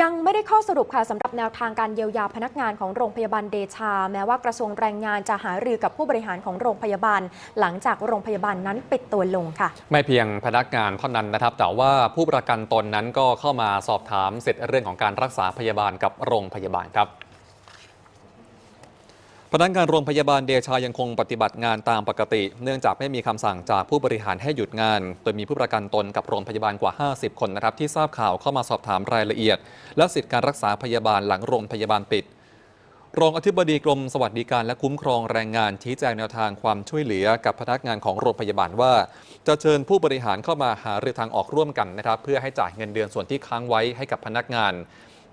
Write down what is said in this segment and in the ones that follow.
ยังไม่ได้ข้อสรุปค่ะสำหรับแนวทางการเยียวยาพนักงานของโรงพยาบาลเดชา แม้ว่ากระทรวงแรงงานจะหารือกับผู้บริหารของโรงพยาบาล หลังจากโรงพยาบาลนั้นปิดตัวลงค่ะ ไม่เพียงพนักงานเท่านั้นนะครับ แต่ว่าผู้ประกันตนนั้นก็เข้ามาสอบถามเสร็จเรื่องของการรักษาพยาบาลกับโรงพยาบาลครับ พนักงานโรงพยาบาลเดชายังคงปฏิบัติงานตามปกติ เนื่องจากไม่มีคำสั่งจากผู้บริหารให้หยุดงาน โดยมีผู้ประกันตนกับโรงพยาบาลกว่า 50 คนนะครับที่ทราบข่าวเข้ามาสอบถามรายละเอียด และสิทธิการรักษาพยาบาลหลังโรงพยาบาลปิด รองอธิบดีกรมสวัสดิการและคุ้มครองแรงงานชี้แจงแนวทางความช่วยเหลือกับพนักงานของโรงพยาบาลว่า จะเชิญผู้บริหารเข้ามาหารือทางออกร่วมกันนะครับเพื่อให้จ่ายเงินเดือนส่วนที่ค้างไว้ให้กับพนักงาน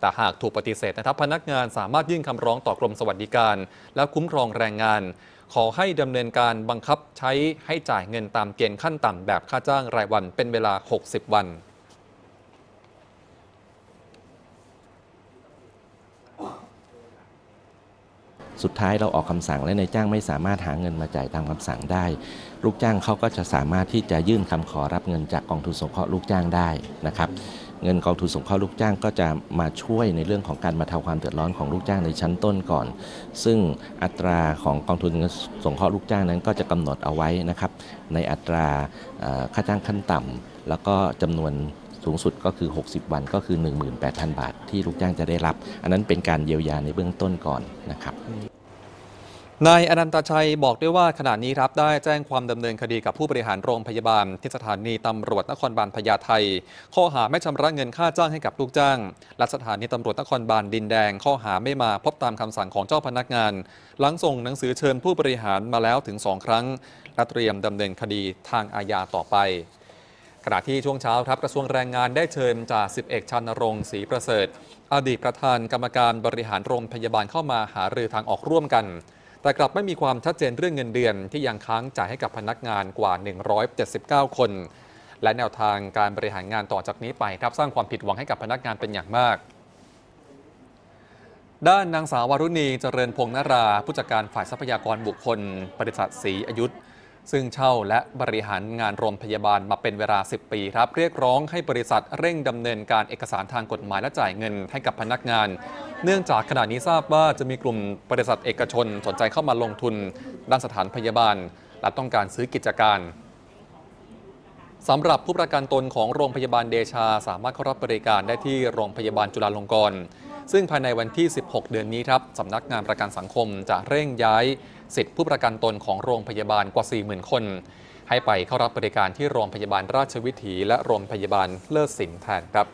แต่หากถูกปฏิเสธนะครับ พนักงานสามารถยื่นคำร้องต่อกรมสวัสดิการ และคุ้มครองแรงงาน ขอให้ดำเนินการบังคับใช้ให้จ่ายเงินตามเกณฑ์ขั้นต่ำแบบค่าจ้างรายวันเป็นเวลา 60 วันสุดท้ายเราออกคำสั่งและนายจ้างไม่สามารถหาเงินมาจ่ายตามคำสั่งได้ ลูกจ้างเขาก็จะสามารถที่จะยื่นคำขอรับเงินจากกองทุนสงเคราะห์ลูกจ้างได้นะครับ เงินกองทุนสงเคราะห์ลูกจ้างก็จะมาช่วยในเรื่องของการบรรเทาความเดือดร้อนของลูกจ้างในชั้นต้นก่อน ซึ่งอัตราของกองทุนสงเคราะห์ลูกจ้างนั้นก็จะกำหนดเอาไว้นะครับ ในอัตราค่าจ้างขั้นต่ำแล้วก็จำนวนสูงสุดก็คือ 60 วันก็คือ 18,000 บาทที่ลูกจ้างจะได้รับ อันนั้นเป็นการเยียวยาในเบื้องต้นก่อนนะครับ นายอนันตชัยบอกด้วยว่าขณะนี้ครับได้แจ้งความดำเนินคดีกับผู้บริหารโรงพยาบาล ที่สถานีตำรวจนครบาลพญาไทข้อหาไม่ชำระเงินค่าจ้างให้กับลูกจ้าง และสถานีตำรวจนครบาลดินแดง ข้อหาไม่มาพบตามคำสั่งของเจ้าพนักงาน หลังส่งหนังสือเชิญผู้บริหารมาแล้วถึง2ครั้งและเตรียมดำเนินคดีทางอาญาต่อไปขณะที่ช่วงเช้าครับกระทรวงแรงงานได้เชิญจ่าสิบเอกชันรงศรีประเสริฐ อดีตประธานกรรมการบริหารโรงพยาบาลเข้ามาหารือทางออกร่วมกัน แต่กลับไม่มีความชัดเจนเรื่องเงินเดือน ที่ยังค้างจ่ายให้กับพนักงานกว่า 179 คน และแนวทางการบริหารงานต่อจากนี้ไปครับสร้างความผิดหวังให้กับพนักงานเป็นอย่างมาก ด้านนางสาววารุณีเจริญพงษ์นรา ผู้จัดการฝ่ายทรัพยากรบุคคลบริษัทศรีอายุธ ซึ่งเช่าและบริหารงานโรงพยาบาลมาเป็นเวลา 10 ปีครับ เรียกร้องให้บริษัทเร่งดำเนินการเอกสารทางกฎหมายและจ่ายเงินให้กับพนักงาน เนื่องจากขณะนี้ทราบว่าจะมีกลุ่มบริษัทเอกชนสนใจเข้ามาลงทุนด้านสถานพยาบาล และต้องการซื้อกิจการสำหรับผู้ประกันตนของโรงพยาบาลเดชา สามารถเข้ารับบริการได้ที่โรงพยาบาลจุฬาลงกรณ์ ซึ่งภายในวันที่ 16 เดือนนี้ครับสำนักงานประกันสังคมจะเร่งย้ายสิทธิผู้ประกันตนของโรงพยาบาลกว่า 40,000 คน ให้ไปเข้ารับบริการที่โรงพยาบาลราชวิถี และโรงพยาบาลเลิศสินแทนครับ